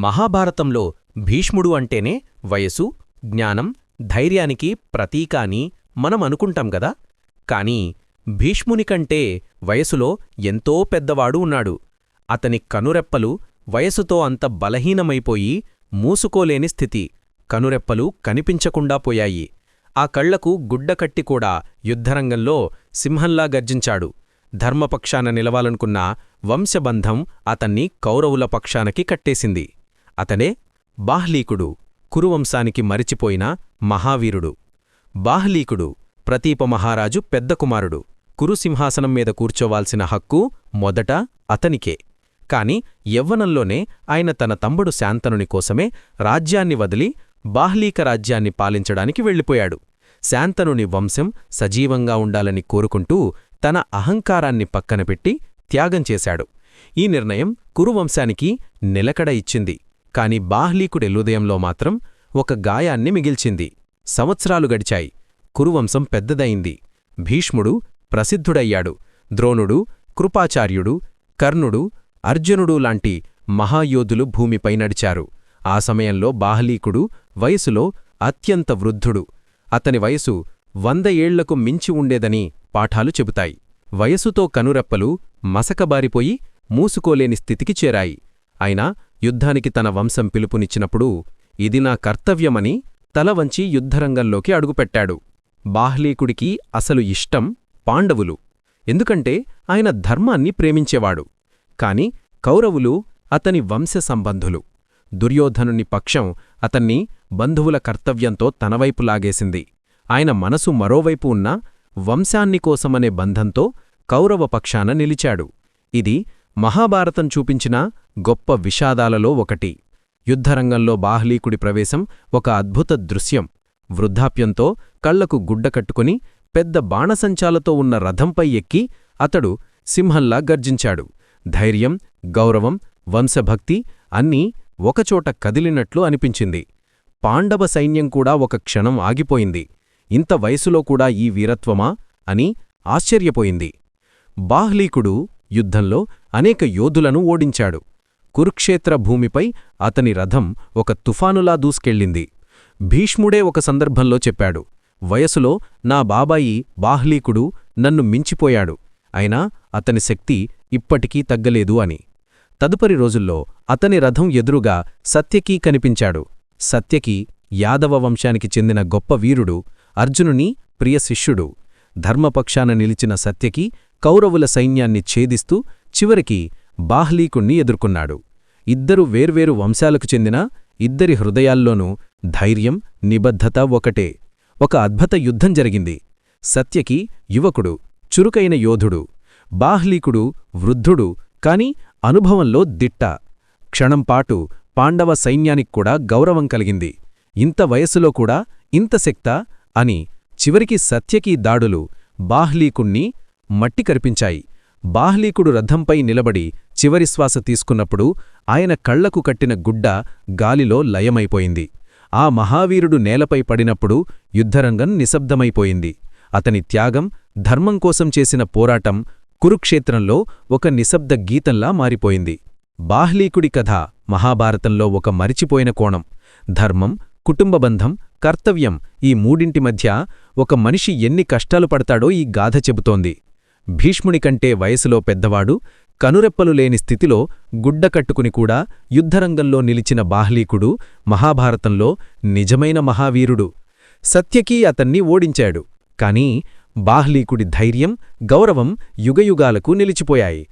మహాభారతంలో భీష్ముడు అంటేనే వయసు జ్ఞానం ధైర్యానికి ప్రతీక అని మనం అనుకుంటాం గదా. కాని భీష్మునికంటే వయసులో ఎంతో పెద్దవాడు ఉన్నాడు. అతని కనురెప్పలు వయసుతో అంత బలహీనమైపోయి మూసుకోలేని స్థితి కనురెప్పలు కనిపించకుండా పోయాయి. ఆ కళ్ళకు గుడ్డకట్టి కూడా యుద్ధరంగంలో సింహంలా గర్జించాడు. ధర్మపక్షాన నిలవాలనుకున్న వంశబంధం అతన్ని కౌరవుల పక్షానకి కట్టేసింది. అతనే బాహ్లీకుడు కురువంశానికి మరిచిపోయిన మహావీరుడు. బాహ్లీకుడు ప్రతీప మహారాజు పెద్ద కుమారుడు కురుసింహాసనం మీద కూర్చోవాల్సిన హక్కు మొదట అతనికే. కాని యవ్వనంలోనే ఆయన తన తమ్ముడు శాంతనుని కోసమే రాజ్యాన్ని వదిలి బాహ్లీక రాజ్యాన్ని పాలించడానికి వెళ్ళిపోయాడు. శాంతనుని వంశం సజీవంగా ఉండాలని కోరుకుంటూ తన అహంకారాన్ని పక్కనపెట్టి త్యాగం చేశాడు. ఈ నిర్ణయం కురువంశానికి నిలకడ ఇచ్చింది. కాని బాహ్లీకుడెల్లుదయంలో మాత్రం ఒక గాయాన్ని మిగిల్చింది. సంవత్సరాలు గడిచాయి. కురువంశం పెద్దదయింది. భీష్ముడు ప్రసిద్ధుడయ్యాడు. ద్రోణుడు కృపాచార్యుడు కర్ణుడు అర్జునుడు లాంటి మహాయోధులు భూమిపై నడిచారు. ఆ సమయంలో బాహ్లీకుడు వయసులో అత్యంత వృద్ధుడు. అతని వయసు వంద ఏళ్ళకు మించి ఉండేదని పాఠాలు చెబుతాయి. వయసుతో కనురెప్పలు మసకబారిపోయి మూసుకోలేని స్థితికి చేరాయి. అయినా యుద్ధానికి తన వంశం పిలుపునిచ్చినప్పుడు ఇది నా కర్తవ్యమని తలవంచి యుద్ధరంగంలోకి అడుగుపెట్టాడు. బాహ్లీకుడికి అసలు ఇష్టం పాండవులు. ఎందుకంటే ఆయన ధర్మాన్ని ప్రేమించేవాడు. కాని కౌరవులు అతని వంశ సంబంధులు. దుర్యోధనుని పక్షం అతన్ని బంధువుల కర్తవ్యంతో తనవైపు లాగేసింది. ఆయన మనసు మరోవైపు ఉన్న వంశాన్ని కోసమనే బంధంతో కౌరవ పక్షాన నిలిచాడు. ఇది మహాభారతం చూపించిన గొప్ప విషాదాలలో ఒకటి. యుద్ధరంగంలో బాహ్లీకుడి ప్రవేశం ఒక అద్భుత దృశ్యం. వృద్ధాప్యంతో కళ్ళకు గుడ్డ కట్టుకుని పెద్ద బాణసంచాలతో ఉన్న రథంపై ఎక్కి అతడు సింహంలా గర్జించాడు. ధైర్యం గౌరవం వంశభక్తి అన్నీ ఒకచోట కదిలినట్లు అనిపించింది. పాండవ సైన్యం కూడా ఒక క్షణం ఆగిపోయింది. ఇంత వయసులో కూడా ఈ వీరత్వమా అని ఆశ్చర్యపోయింది. బాహ్లీకుడు యుద్ధంలో అనేక యోధులను ఓడించాడు. కురుక్షేత్ర భూమిపై అతని రథం ఒక తుఫానులా దూసుకెళ్ళింది. భీష్ముడే ఒక సందర్భంలో చెప్పాడు వయసులో నా బాబాయి బాహ్లీకుడు నన్ను మించిపోయాడు. అయినా అతని శక్తి ఇప్పటికీ తగ్గలేదు అని. తదుపరి రోజుల్లో అతని రథం ఎదురుగా సత్యకీ కనిపించాడు. సత్యకి యాదవ వంశానికి చెందిన గొప్ప వీరుడు అర్జునుని ప్రియ శిష్యుడు. ధర్మపక్షాన నిలిచిన సత్యకి కౌరవుల సైన్యాన్ని ఛేదిస్తూ చివరికి బాహ్లీకుణ్ణి ఎదుర్కొన్నాడు. ఇద్దరు వేర్వేరు వంశాలకు చెందిన ఇద్దరి హృదయాల్లోనూ ధైర్యం నిబద్ధత ఒకటే. ఒక అద్భుత యుద్ధం జరిగింది. సత్యకి యువకుడు చురుకైన యోధుడు బాహ్లీకుడు వృద్ధుడు కాని అనుభవంలో దిట్ట. క్షణంపాటు పాండవ సైన్యానిక్కూడా గౌరవం కలిగింది. ఇంత వయస్సులో కూడా ఇంత శక్త అని చివరికి సత్యకీ దాడులు బాహ్లీకుణ్ణి మట్టి కరిపించాయి. బాహ్లీకుడు రథంపై నిలబడి చివరి శ్వాస తీసుకున్నప్పుడు ఆయన కళ్ళకు కట్టిన గుడ్డ గాలిలో లయమైపోయింది. ఆ మహావీరుడు నేలపై పడినప్పుడు యుద్ధరంగం నిశ్శబ్దమైపోయింది. అతని త్యాగం ధర్మం కోసం చేసిన పోరాటం కురుక్షేత్రంలో ఒక నిశ్శబ్ద గీతంలా మారిపోయింది. బాహ్లీకుడి కథ మహాభారతంలో ఒక మరిచిపోయిన కోణం. ధర్మం కుటుంబబంధం కర్తవ్యం ఈ మూడింటి మధ్య ఒక మనిషి ఎన్ని కష్టాలు పడతాడో ఈ గాథ చెబుతోంది. భీష్మునికంటే వయసులో పెద్దవాడు కనురెప్పలు లేని స్థితిలో గుడ్డ కట్టుకుని కూడా యుద్ధరంగంలో నిలిచిన బాహ్లీకుడు మహాభారతంలో నిజమైన మహావీరుడు. సత్యకీ అతన్ని ఓడించాడు. కాని బాహ్లీకుడి ధైర్యం గౌరవం యుగయుగాలకు నిలిచిపోయాయి.